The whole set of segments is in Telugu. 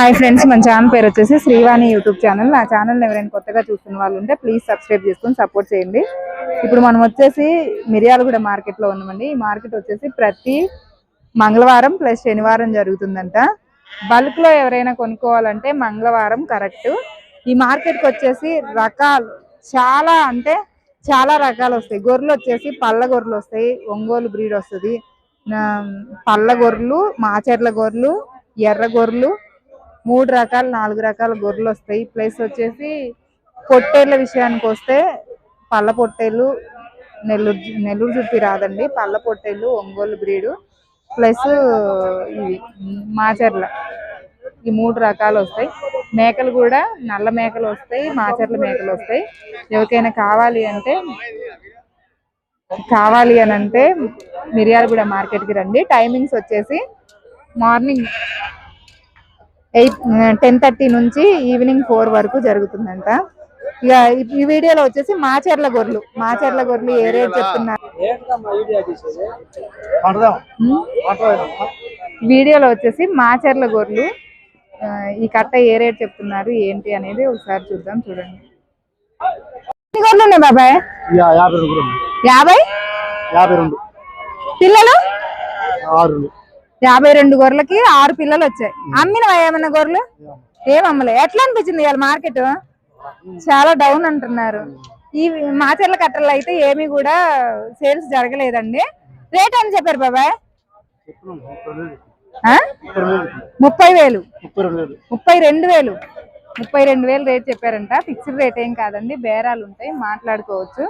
హాయ్ ఫ్రెండ్స్ మన ఛానల్ పేరు వచ్చేసి శ్రీవాణి యూట్యూబ్ ఛానల్. నా ఛానల్ ఎవరైనా కొత్తగా చూస్తున్న వాళ్ళు ఉంటే ప్లీజ్ సబ్స్క్రైబ్ చేసుకొని సపోర్ట్ చేయండి. ఇప్పుడు మనం వచ్చేసి మిర్యాలగూడ మార్కెట్లో ఉన్నామండి. ఈ మార్కెట్ వచ్చేసి ప్రతి మంగళవారం ప్లస్ శనివారం జరుగుతుందంట. బల్క్లో ఎవరైనా కొనుక్కోవాలంటే మంగళవారం కరెక్ట్. ఈ మార్కెట్కి వచ్చేసి రకాలు చాలా అంటే చాలా రకాలు వస్తాయి. గొర్రెలు వచ్చేసి పళ్ళ గొర్రెలు వస్తాయి. ఒంగోలు బ్రీడ్ వస్తుంది. పళ్ళ గొర్రెలు మాచెర్ల గొర్రెలు ఎర్ర గొర్రెలు మూడు రకాల నాలుగు రకాల గొర్రెలు వస్తాయి. ప్లస్ వచ్చేసి పొట్టేళ్ళ విషయానికి వస్తే పళ్ళ పొట్టేళ్ళు నెల్లూరు నెల్లూరు చుట్టి రాదండి. పళ్ళ పొట్టేళ్ళు ఒంగోలు బ్రీడు ప్లస్ ఇవి మాచర్ల. ఈ మూడు రకాలు వస్తాయి. మేకలు కూడా నల్ల మేకలు వస్తాయి మాచర్ల మేకలు వస్తాయి. ఎవరికైనా కావాలి అంటే కావాలి అని అంటే మిరియాలగూడ మార్కెట్కి రండి. టైమింగ్స్ వచ్చేసి మార్నింగ్ ఎయిట్ టెన్ థర్టీ నుంచి ఈవినింగ్ ఫోర్ వరకు జరుగుతుందంట. ఇక ఈ- వీడియోలో వచ్చేసి మాచర్ల గొర్రెలు మాచర్ల గొర్రెలు ఏ రేట్ చెప్తున్నారు? వీడియోలో వచ్చేసి మాచర్ల గొర్రెలు ఈ కట్ట ఏ రేట్ చెప్తున్నారు ఏంటి అనేది ఒకసారి చూద్దాం చూడండి. ఎన్ని గొర్రెలు ఉన్నాయి బాబాయ్? యాభై. యాభై? యాభై రెండు. పిల్లలు? ఆరు యాభై రెండు గొర్రెలకి ఆరు పిల్లలు వచ్చాయి. అమ్మినవా ఏమన్నా గొర్రెలు? ఏం అమ్మలే. ఎట్లా అనిపించింది ఇవాళ మార్కెట్? చాలా డౌన్ అంటున్నారు. ఈ మాచర్ల కట్టలు అయితే ఏమీ కూడా సేల్స్ జరగలేదండి. రేట్ అని చెప్పారు బాబాయ్? ముప్పై వేలు. ముప్పై రెండు వేలు. ముప్పై రెండు వేలు రేట్ చెప్పారంట. ఫిక్స్డ్ రేట్ ఏం కాదండి. బేరాలు ఉంటాయి. మాట్లాడుకోవచ్చు.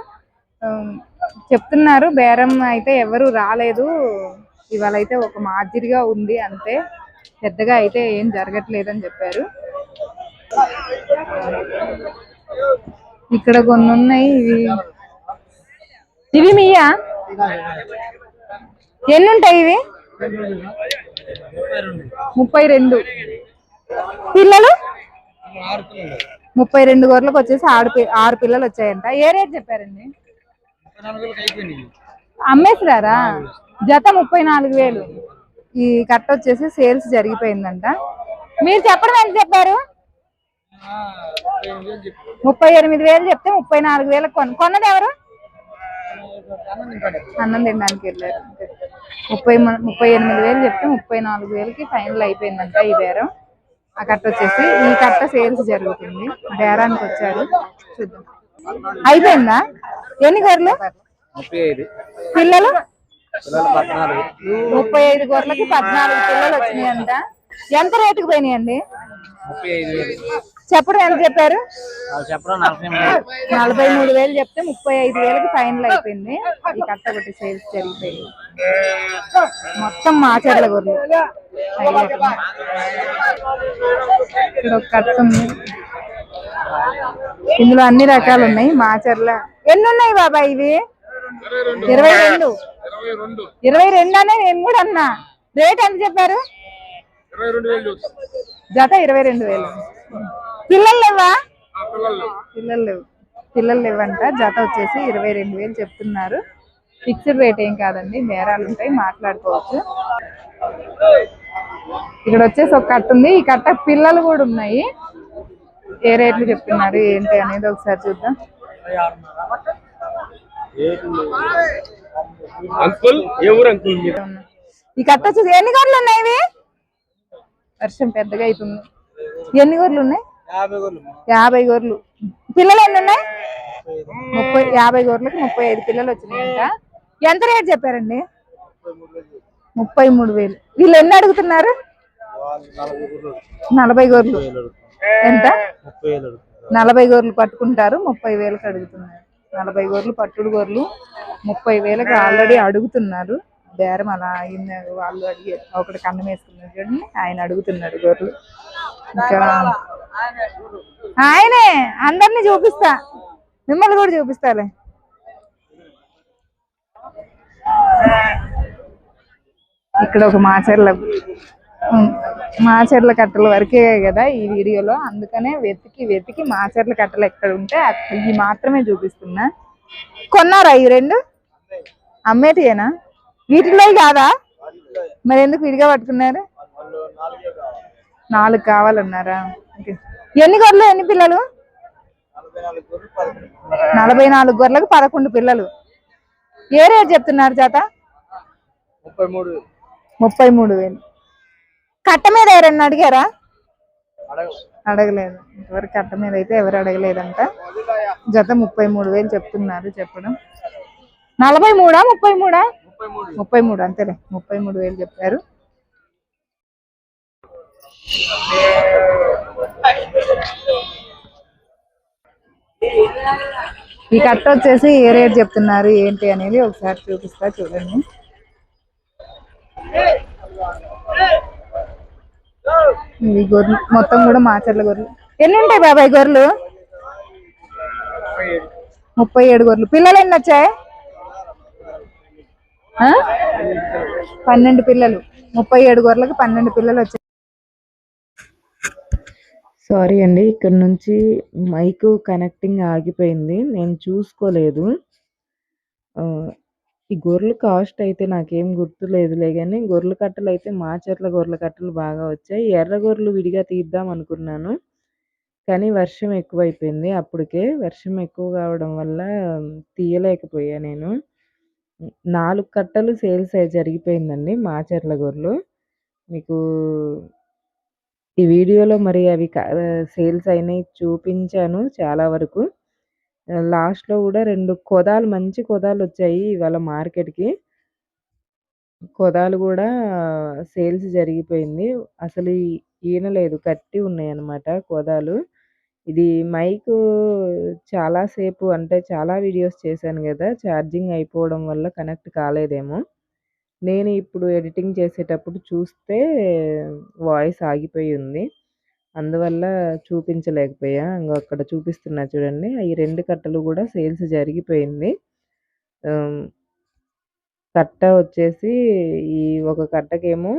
చెప్తున్నారు. బేరం అయితే ఎవరు రాలేదు. ఇవాళ అయితే ఒక మాదిరిగా ఉంది అంతే. పెద్దగా అయితే ఏం జరగట్లేదని చెప్పారు. ఇక్కడ కొన్ని ఉన్నాయి ఇవి. ఇవి మీయా? ఎన్ని ఉంటాయి ఇవి? ముప్పై రెండు. పిల్లలు? ముప్పై రెండు గొర్రెలకు వచ్చేసి ఆరు ఆరు పిల్లలు వచ్చాయంట. ఏ రేట్ చెప్పారండి? అమ్మేసిరారా జత ముప్పై నాలుగు వేలు. ఈ కట్ట వచ్చేసి సేల్స్ జరిగిపోయిందంట. మీరు చెప్పడం ఎంత చెప్పారు? ముప్పై ఎనిమిది వేలు చెప్తే ముప్పై నాలుగు వేలకు కొన్న కొన్నది ఎవరు? అన్నం తినడానికి వెళ్ళారు. ముప్పై ముప్పై ఎనిమిది వేలు చెప్తే ముప్పై నాలుగు వేలకి ఫైనల్ అయిపోయిందంట ఈ బేరం. ఆ కట్ట వచ్చేసి ఈ కట్ట సేల్స్ జరుగుతుంది. బేరానికి వచ్చారు. చూద్దాం. అయిపోయిందా? ఎన్ని గొర్రెలు? ఐదు పిల్లలు? ముప్పై ఐదు గొర్రెలకి పద్నాలుగు పిల్లలు వచ్చినాయంట. ఎంత రేటుకు పోయినాయండి? చెప్పడం ఎంత చెప్పారు? నలభై మూడు వేలు. చెప్తే ముప్పై ఐదు వేలకి ఫైనల్ అయిపోయింది. ఈ కట్ట ఒకటి సేల్స్ జరిగిపోయింది. మొత్తం మాచర్ల గొర్రెలు. ఇక్కడ ఒక కట్ట ఉంది. ఇందులో అన్ని రకాలు ఉన్నాయి మాచర్ల ఎన్ని ఉన్నాయి బాబాయ్ ఇవి? ఇరవై రెండు. ఇరవై రెండు. అనే నేను కూడా అన్నా? రేట్ ఎంత చెప్పారు? జత ఇరవై రెండు వేలు. పిల్లలు లేవా? పిల్లలు లేవు. పిల్లలు లేవంట. జత వచ్చేసి ఇరవై రెండు వేలు చెప్తున్నారు. ఫిక్స్డ్ రేట్ ఏం కాదండి. బేరాలు ఉంటాయి. మాట్లాడుకోవచ్చు. ఇక్కడ వచ్చేసి ఒక కట్ట ఉంది. ఈ కట్ట పిల్లలు కూడా ఉన్నాయి. ఏ రేట్లు చెప్తున్నారు? ఏంటి అనేది ఒకసారి చూద్దాం. అంకుల్ ఏ ఊరు అంకుల్ ఈ కట్ట వచ్చేసి ఎన్ని గొర్రెలు ఉన్నాయి ఇవి? వర్షం పెద్దగా అవుతుంది. ఎన్ని గొర్రెలు ఉన్నాయి? యాభై గొర్రెలు పిల్లలు ఎన్ని ఉన్నాయి? ముప్పై యాభై గొర్రెలకి ముప్పై ఐదు పిల్లలు వచ్చినాయంట. ఎంత రేట్ చెప్పారండి? ముప్పై మూడు వేలు. వీళ్ళు ఎన్ని అడుగుతున్నారు? నలభై గొర్రెలు. ఎంత? నలభై గొర్రెలు పట్టుకుంటారు ముప్పై వేలకు అడుగుతున్నారు. నలభై గొర్రెలు పట్టుడు గొర్రెలు ముప్పై వేలకు ఆల్రెడీ అడుగుతున్నారు. బేరం అలా అయింది. వాళ్ళు అడిగారు ఒకటి కన్నం వేసుకున్నారు చూడండి. ఆయన అడుగుతున్నాడు గొర్రెలు ఇంకా ఆయనే అందరినీ చూపిస్తా. మిమ్మల్ని కూడా చూపిస్తాలే. ఇక్కడ ఒక మాచర్ల ఉమ్, మాచర్ల కట్టల వరకే కదా ఈ వీడియోలో. అందుకనే వెతికి వెతికి మాచర్ల కట్టలు ఎక్కడ ఉంటే ఇవి మాత్రమే చూపిస్తున్నా. కొన్నారా ఈ రెండు? అమ్మేటియేనా? వీటిలో కాదా? మరి ఎందుకు విడిగా పట్టుకున్నారు? నాలుగు కావాలన్నారా. ఎన్ని గొర్రెలు ఎన్ని పిల్లలు? నలభై నాలుగు గొర్రెలకు పదకొండు పిల్లలు. ఏ రేట్ చెప్తున్నారు జాత? మూడు ముప్పై మూడు వేలు. కట్ట మీద ఎవరన్నా అడిగారా? అడగ అడగలేదు. ఇంతవరకు కట్ట మీద అయితే ఎవరు అడగలేదంట. జత ముప్పై మూడు వేలు చెప్తున్నారు చెప్పడం. నలభై మూడా? ముప్పై మూడు. ముప్పై మూడు అంతేలే. ముప్పై మూడు వేలు చెప్పారు. ఈ కట్ట వచ్చేసి ఏ రేట్ చెప్తున్నారు ఏంటి అనేది ఒకసారి చూపిస్తా చూడండి. ఇవి గొర్రెలు. మొత్తం కూడా మాచర్ల గొర్రెలు. ఎన్ని ఉంటాయి బాబాయ్ గొర్రెలు? ముప్పై ఏడు గొర్రెలు. పిల్లలు ఎన్ని వచ్చాయి? పన్నెండు పిల్లలు. ముప్పై ఏడు గొర్రెలకు పన్నెండు పిల్లలు వచ్చాయి. సారీ అండి ఇక్కడ నుంచి మైక్ కనెక్టింగ్ ఆగిపోయింది. నేను చూసుకోలేదు. ఈ గొర్రెల కాస్ట్ అయితే నాకేం గుర్తులేదులే కానీ గొర్రెల కట్టలు అయితే మా చెట్ల గొర్రెల కట్టలు బాగా వచ్చాయి. ఎర్ర గొర్రెలు విడిగా తీద్దాం అనుకున్నాను. కానీ వర్షం ఎక్కువైపోయింది అప్పటికే. వర్షం ఎక్కువ కావడం వల్ల తీయలేకపోయా నేను. నాలుగు కట్టలు సేల్స్ జరిగిపోయిందండి మా చెర్ల గొర్రెలు. మీకు ఈ వీడియోలో మరి అవి సేల్స్ అయినాయి చూపించాను చాలా వరకు. లాస్ట్లో కూడా రెండు కొదాలు మంచి కొదాలు వచ్చాయి ఇవాళ మార్కెట్కి. కొదాలు కూడా సేల్స్ జరిగిపోయింది. అసలు ఈనలేదు కట్టి ఉన్నాయి అన్నమాట కొదాలు. ఇది మైక్ చాలాసేపు అంటే చాలా వీడియోస్ చేశాను కదా ఛార్జింగ్ అయిపోవడం వల్ల కనెక్ట్ కాలేదేమో. నేను ఇప్పుడు ఎడిటింగ్ చేసేటప్పుడు చూస్తే వాయిస్ ఆగిపోయి ఉంది. అందువల్ల చూపించలేకపోయా. ఇంకో అక్కడ చూపిస్తున్నా చూడండి. ఈ రెండు కట్టలు కూడా సేల్స్ జరిగిపోయింది. కట్ట వచ్చేసి ఈ ఒక కట్టకేమో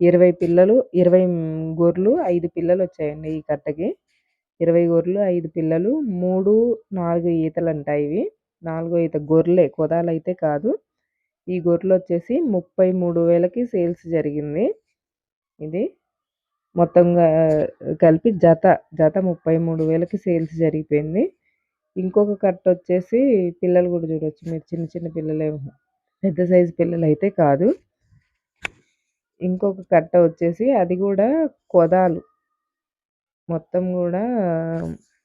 ఇరవై పిల్లలు ఇరవై గొర్రెలు ఐదు పిల్లలు వచ్చాయండి ఈ కట్టకి. ఇరవై గొర్రెలు ఐదు పిల్లలు మూడు నాలుగు ఈతలు అంట ఇవి. నాలుగో ఈత గొర్రెలే కుదాలు అయితే కాదు. ఈ గొర్రెలు వచ్చేసి ముప్పై మూడు వేలకి సేల్స్ జరిగింది. ఇది మొత్తంగా కలిపి జత జత ముప్పై మూడు వేలకి సేల్స్ జరిగిపోయింది. ఇంకొక కట్ట వచ్చేసి పిల్లలు కూడా చూడవచ్చు మీరు చిన్న చిన్న పిల్లలే పెద్ద సైజు పిల్లలు అయితే కాదు. ఇంకొక కట్ట వచ్చేసి అది కూడా కొదాలు. మొత్తం కూడా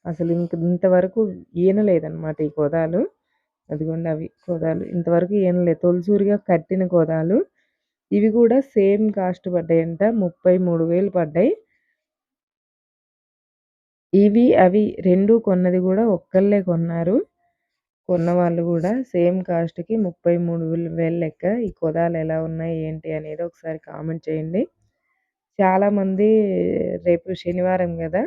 అసలు ఇంక ఇంతవరకు ఈనలేదన్నమాట ఈ కొదాలు. అదిగోండి అవి కోదాలు. ఇంతవరకు ఏం లేదు తొలిసూరిగా కట్టిన కోదాలు. ఇవి కూడా సేమ్ కాస్ట్ పడ్డాయంట ముప్పై మూడు వేలు పడ్డాయి ఇవి అవి రెండు కొన్నది కూడా ఒక్కళ్ళే కొన్నారు కొన్న వాళ్ళు కూడా సేమ్ కాస్ట్కి ముప్పై మూడు వేలు లెక్క ఈ కొదాలు ఎలా ఉన్నాయి ఏంటి అనేది ఒకసారి కామెంట్ చేయండి చాలామంది రేపు శనివారం కదా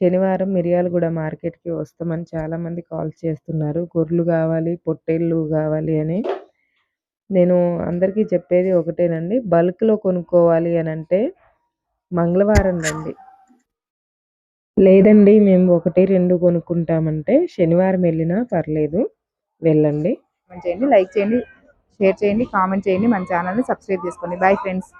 శనివారం మిరియాలగూడ మార్కెట్‌కి వస్తామని చాలామంది కాల్స్ చేస్తున్నారు. గొర్రెలు కావాలి, పొట్టేళ్ళు కావాలి అని. నేను అందరికీ చెప్పేది ఒకటేనండి. బల్క్‌లో కొనుక్కోవాలి అని అంటే మంగళవారం రండి. లేదండి మేము 1, 2 కొనుక్కుంటామంటే శనివారం వెళ్ళినా పర్లేదు. వెళ్ళండి. చేయండి, లైక్ చేయండి, షేర్ చేయండి, కామెంట్ చేయండి. మన ఛానల్‌ని సబ్స్క్రైబ్ చేసుకోండి. Bye friends.